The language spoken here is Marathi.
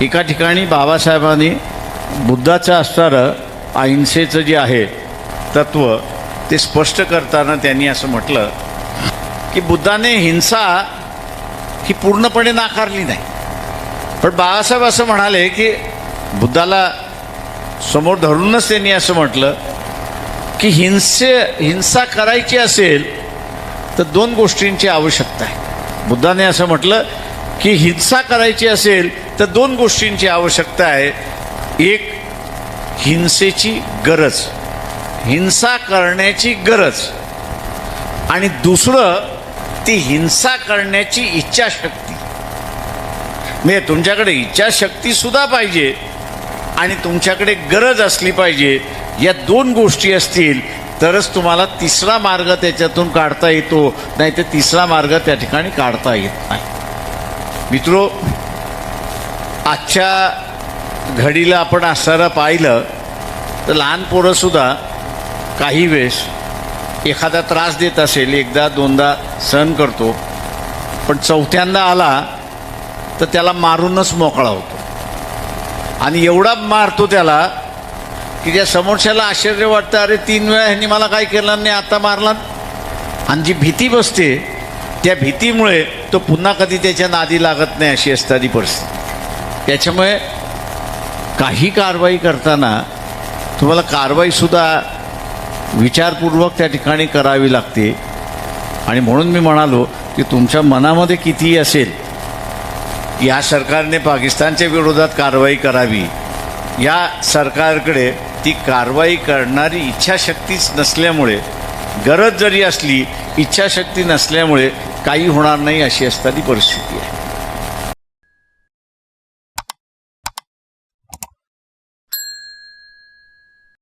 एका ठिकाणी बाबासाहेबांनी बुद्धाचं असणारं अहिंसेचं जे आहे तत्व ते स्पष्ट करताना त्यांनी असं म्हटलं की बुद्धाने हिंसा ही पूर्णपणे नाकारली नाही. पण बाळासाहेब असं म्हणाले की बुद्धाला समोर धरूनच त्यांनी असं म्हटलं की हिंसे हिंसा करायची असेल तर दोन गोष्टींची आवश्यकता आहे. बुद्धाने असं म्हटलं की हिंसा करायची असेल तर दोन गोष्टींची आवश्यकता आहे. एक हिंसेची गरज. हिंसा करण्याची गरज. आणि दुसरं ती हिंसा करण्याची इच्छाशक्ती. म्हणजे तुमच्याकडे इच्छाशक्तीसुद्धा पाहिजे आणि तुमच्याकडे गरज असली पाहिजे. या दोन गोष्टी असतील तरच तुम्हाला तिसरा मार्ग त्याच्यातून काढता येतो. नाही तर तिसरा मार्ग त्या ठिकाणी काढता येत नाही. मित्रो आजच्या घडीला आपण असणारं पाहिलं तर लहान पोरंसुद्धा काही वेळेस एखादा त्रास देत असेल एकदा दोनदा सहन करतो पण चौथ्यांदा आला तर त्याला मारूनच मोकळा होतो. आणि एवढा मारतो त्याला की त्या समोरच्याला आश्चर्य वाटतं अरे तीन वेळा ह्यांनी मला काय केलं नाही आता मारला? आणि जी भीती बसते त्या भीतीमुळे तो पुन्हा कधी त्याच्या नादी लागत नाही अशी असणारी परिस्थिती. त्याच्यामुळे काही कारवाई करताना तुम्हाला कारवाईसुद्धा विचारपूर्वक त्या ठिकाणी करावी लागते. आणि म्हणून मी म्हणालो की तुमच्या मनामध्ये कितीही असेल या सरकारने पाकिस्तानच्या विरोधात कारवाई करावी. या सरकारकडे ती कारवाई करणारी इच्छाशक्तीच नसल्यामुळे गरज जरी असली इच्छाशक्ती नसल्यामुळे काही होणार नाही अशी असताना परिस्थिती आहे.